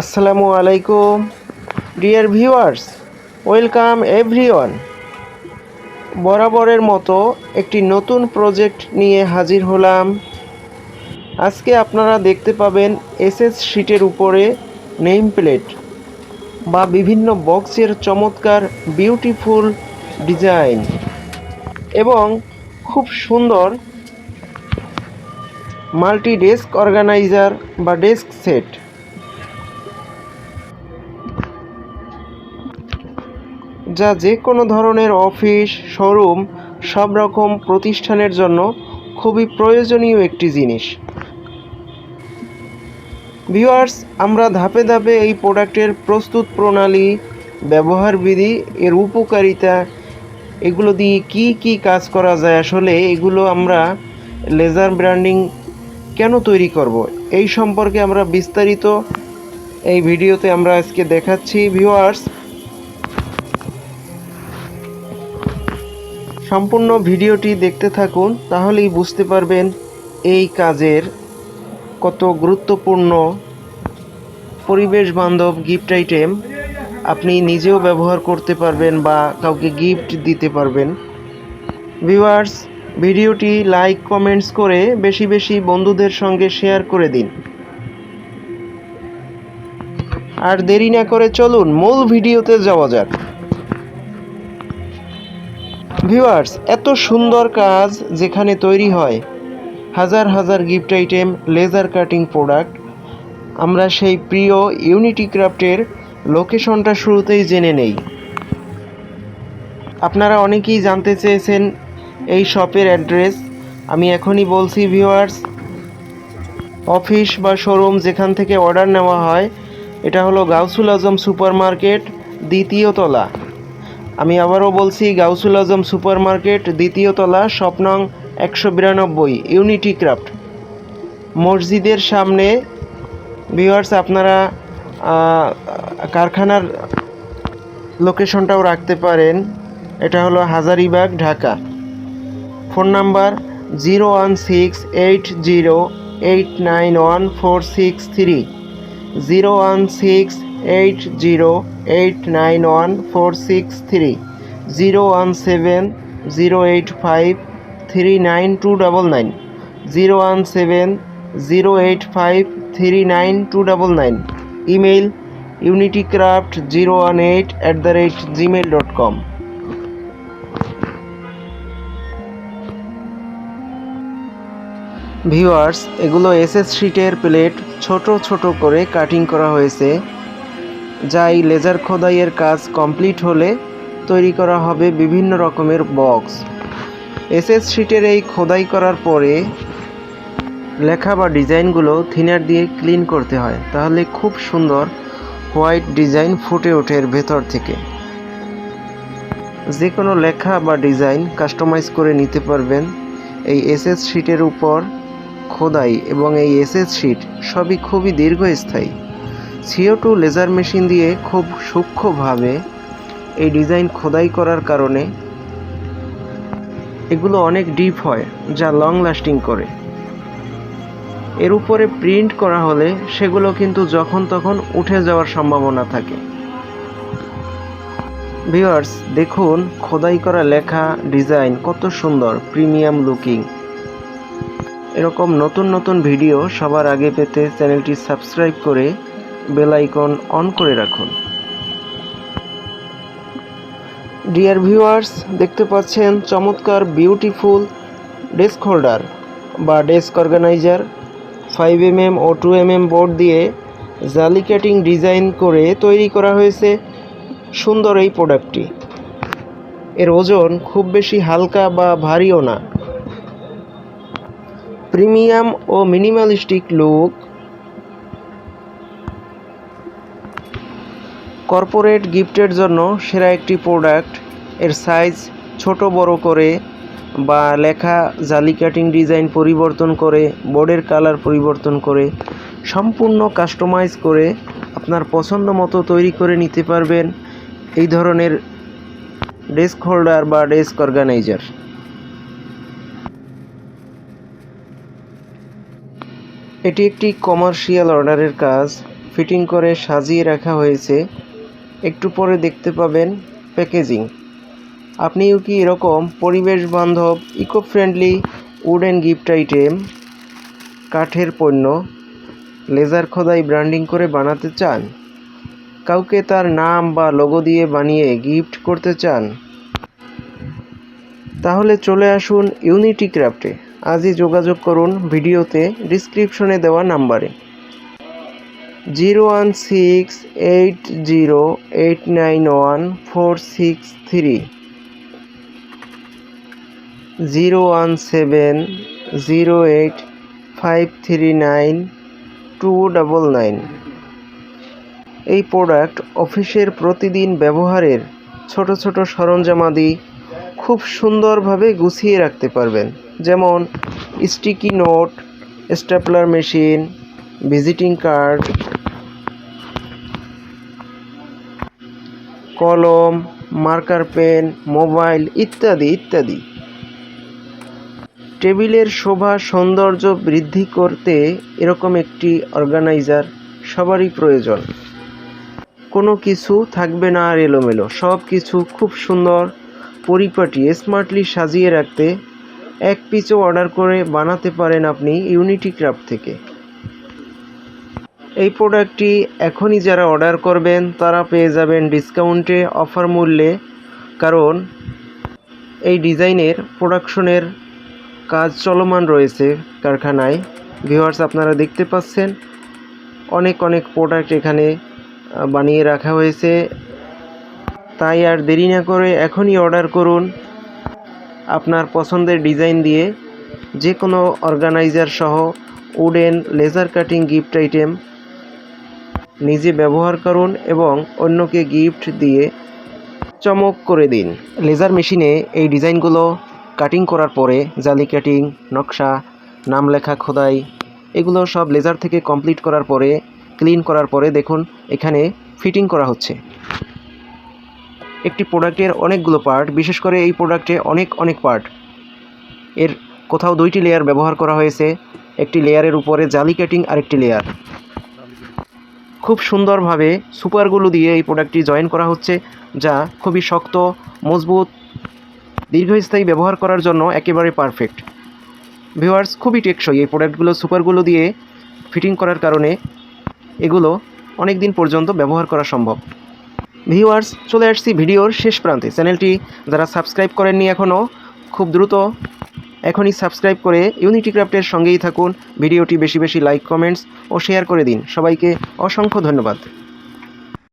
আসসালামু আলাইকুম। Dear viewers welcome everyone বরাবরের মতো একটি নতুন প্রজেক্ট নিয়ে হাজির হলাম। আজকে আপনারা দেখতে পাবেন এসএস শিটের উপরে নেম প্লেট বা বিভিন্ন বক্সের চমৎকার বিউটিফুল ডিজাইন এবং খুব সুন্দর মাল্টি ডেস্ক অর্গানাইজার বা ডেস্ক সেট যা যে কোনো ধরনের অফিস, শোরুম, সব রকম প্রতিষ্ঠানের জন্য খুবই প্রয়োজনীয় একটি জিনিস। ভিউয়ার্স, আমরা ধাপে ধাপে এই প্রোডাক্টের প্রস্তুত প্রণালী ব্যবহার বিধি এর উপকারিতা, এগুলো দিয়ে কি কি কাজ করা যায়, আসলে এগুলো আমরা লেজার ব্র্যান্ডিং কেন তৈরি করব, এই সম্পর্কে আমরা বিস্তারিত এই ভিডিওতে আমরা আজকে দেখাচ্ছি। ভিউয়ার্স সম্পূর্ণ ভিডিওটি দেখতে থাকুন, তাহলেই বুঝতে পারবেন এই কাজের কত গুরুত্বপূর্ণ পরিবেশ বান্ধব গিফট আইটেম আপনি নিজেও ব্যবহার করতে পারবেন বা কাউকে গিফট দিতে পারবেন। ভিউয়ার্স ভিডিওটি লাইক কমেন্টস করে বেশি বেশি বন্ধুদের সঙ্গে শেয়ার করে দিন। আর দেরি না করে চলুন মূল ভিডিওতে যাওয়া যাক। ভিউয়ার্স এত সুন্দর কাজ যেখানে তৈরি হয়। হাজার হাজার gift item laser cutting product আমরা সেই প্রিয় ইউনিটি ক্রাফটের লোকেশনটা শুরুতেই জেনে নেই। আপনারা অনেকেই জানতে চেয়েছেন এই শপের অ্যাড্রেস আমি এখনই বলছি ভিউয়ার্স অফিস বা শোরুম যেখান থেকে অর্ডার নেওয়া হয়, এটা হলো গাউসুল আজম সুপার মার্কেট দ্বিতীয় তলা। আমি আবারও বলছি, গাউসুল আজম সুপার মার্কেট দ্বিতীয় তলা, স্বপ্নং একশো বিরানব্বই, ইউনিটি ক্রাফট। মসজিদের সামনে ভিউয়ার্স আপনারা কারখানার লোকেশনটাও রাখতে পারেন। এটা হলো Hazaribagh, Dhaka. Phone number zero one six eight zero eight nine one four six three. Zero one six eight zero eight nine one four six three zero one seven zero eight five three nine two double nine zero one seven zero eight five three nine two double nine email unity craft zero one eight at the rate Gmail dot com viewers এগুলো SS শিটের plate ছোট ছোট করে cutting করা হয়েছে। যা এই laser খোদাইয়ের কাজ কমপ্লিট হলে তৈরি করা হবে বিভিন্ন রকমের বক্স। এসএস শিটের এই খোদাই করার পরে লেখা বা ডিজাইনগুলো থিনার দিয়ে ক্লিন করতে হয়, তাহলে খুব সুন্দর হোয়াইট ডিজাইন ফুটে ওঠে এর ভেতর থেকে। যে কোনো লেখা বা ডিজাইন কাস্টমাইজ করে নিতে পারবেন এই এসএস শিটের উপর খোদাই এবং এই এসএস শিট সবই খুবই দীর্ঘস্থায়ী। সিও টু লেজার মেশিন দিয়ে খুব সূক্ষ্মভাবে এই ডিজাইন খোদাই করার কারণে এগুলো অনেক ডিপ হয়, যা লং লাস্টিং করে। এর উপরে প্রিন্ট করা হলে সেগুলো কিন্তু যখন তখন উঠে যাওয়ার সম্ভাবনা থাকে। ভিউয়ার্স দেখুন খোদাই করা লেখা ডিজাইন কত সুন্দর প্রিমিয়াম লুকিং এরকম নতুন নতুন ভিডিও সবার আগে পেতে চ্যানেলটি সাবস্ক্রাইব করে বেল আইকন অন করে রাখুন। ডিয়ার ভিউয়ার্স, দেখতে পাচ্ছেন চমৎকার বিউটিফুল ডেস্ক হোল্ডার বা desk organizer. Five M M ও টু এম এম বোর্ড দিয়ে জালি কাটিং ডিজাইন করে তৈরি করা হয়েছে সুন্দর এই প্রোডাক্টটি। এর ওজন খুব বেশি হালকা বা ভারীও না। প্রিমিয়াম ও মিনিমালিস্টিক লুক কর্পোরেট গিফটের জন্য সেরা একটি প্রোডাক্ট। এর সাইজ ছোট বড় করে বা লেখা জালি কাটিং ডিজাইন পরিবর্তন করে, বোর্ডের কালার পরিবর্তন করে, সম্পূর্ণ কাস্টমাইজ করে আপনার পছন্দ মতো তৈরি করে নিতে পারবেন এই ধরনের ডেস্ক হোল্ডার বা ডেস্ক অর্গানাইজার। এটি একটি কমার্শিয়াল অর্ডারের কাজ। ফিটিং করে সাজিয়ে রাখা হয়েছে। একটু পরে দেখতে পাবেন প্যাকেজিং। আপনিও কি এরকম পরিবেশ বান্ধব eco friendly wooden gift item কাঠের পণ্য লেজার খোদাই ব্র্যান্ডিং করে বানাতে চান? কাউকে তার নাম বা লোগো দিয়ে বানিয়ে গিফট করতে চান? তাহলে চলে আসুন ইউনিটি ক্রাফটে আজই যোগাযোগ করুন ভিডিওতে ডিসক্রিপশনে দেওয়া নাম্বারে। Zero one six eight zero eight nine one four six three zero one seven zero eight five three nine two double nine এই প্রোডাক্ট অফিসের প্রতিদিন ব্যবহারের ছোট ছোট সরঞ্জামাদি খুব সুন্দরভাবে গুছিয়ে রাখতে পারবেন। যেমন sticky note stapler machine visiting card কলম, মার্কার পেন, মোবাইল ইত্যাদি ইত্যাদি। টেবিলের শোভা সৌন্দর্য বৃদ্ধি করতে এরকম একটি অর্গানাইজার সবারই প্রয়োজন। কোনো কিছু থাকবে না আর এলোমেলো। সব কিছু খুব সুন্দর, পরিপাটি, স্মার্টলি সাজিয়ে রাখতে। এক পিচও অর্ডার করে বানাতে পারেন আপনি ইউনিটি ক্রাফট থেকে। এই প্রোডাক্টটি এখনই যারা অর্ডার করবেন, তারা পেয়ে যাবেন ডিসকাউন্টে অফার মূল্যে। কারণ এই ডিজাইনের প্রোডাকশনের কাজ চলমান রয়েছে কারখানায়। ভিউয়ার্স আপনারা দেখতে পাচ্ছেন, অনেক অনেক প্রোডাক্ট এখানে বানিয়ে রাখা হয়েছে। তাই আর দেরি না করে এখনই অর্ডার করুন। আপনার পছন্দের ডিজাইন দিয়ে যে কোনো অর্গানাইজার সহ wooden laser cutting gift item নিজে ব্যবহার করুন এবং অন্যকে গিফট দিয়ে চমক করে দিন। লেজার মেশিনে এই ডিজাইনগুলো কাটিং করার পরে জালি কাটিং নকশা, নাম লেখা, খোদাই, এগুলো সব লেজার থেকে কমপ্লিট করার পরে ক্লিন করার পরে দেখুন এখানে ফিটিং করা হচ্ছে। একটি প্রোডাক্টের অনেকগুলো পার্ট বিশেষ করে এই প্রোডাক্টে অনেক অনেক পার্ট এর কোথাও দুইটি লেয়ার ব্যবহার করা হয়েছে, একটি লেয়ারের উপরে জালি কাটিং আরেকটি লেয়ার খুব সুন্দরভাবে সুপারগুলো দিয়ে এই প্রোডাক্টটি জয়েন করা হচ্ছে, যা খুবই শক্ত, মজবুত, দীর্ঘস্থায়ী ব্যবহার করার জন্য একেবারে পারফেক্ট ভিউয়ার্স খুবই টেকসই এই প্রোডাক্টগুলো সুপারগুলো দিয়ে ফিটিং করার কারণে এগুলো অনেক দিন পর্যন্ত ব্যবহার করা সম্ভব। ভিউয়ার্স চলে আসছি ভিডিওর শেষ প্রান্তে। চ্যানেলটি যারা সাবস্ক্রাইব করেননি এখনও খুব দ্রুত এখনই সাবস্ক্রাইব করে ইউনিটি ক্রাফটের সঙ্গেই থাকুন। ভিডিওটি বেশি বেশি লাইক কমেন্টস ও শেয়ার করে দিন। সবাইকে অসংখ্য ধন্যবাদ।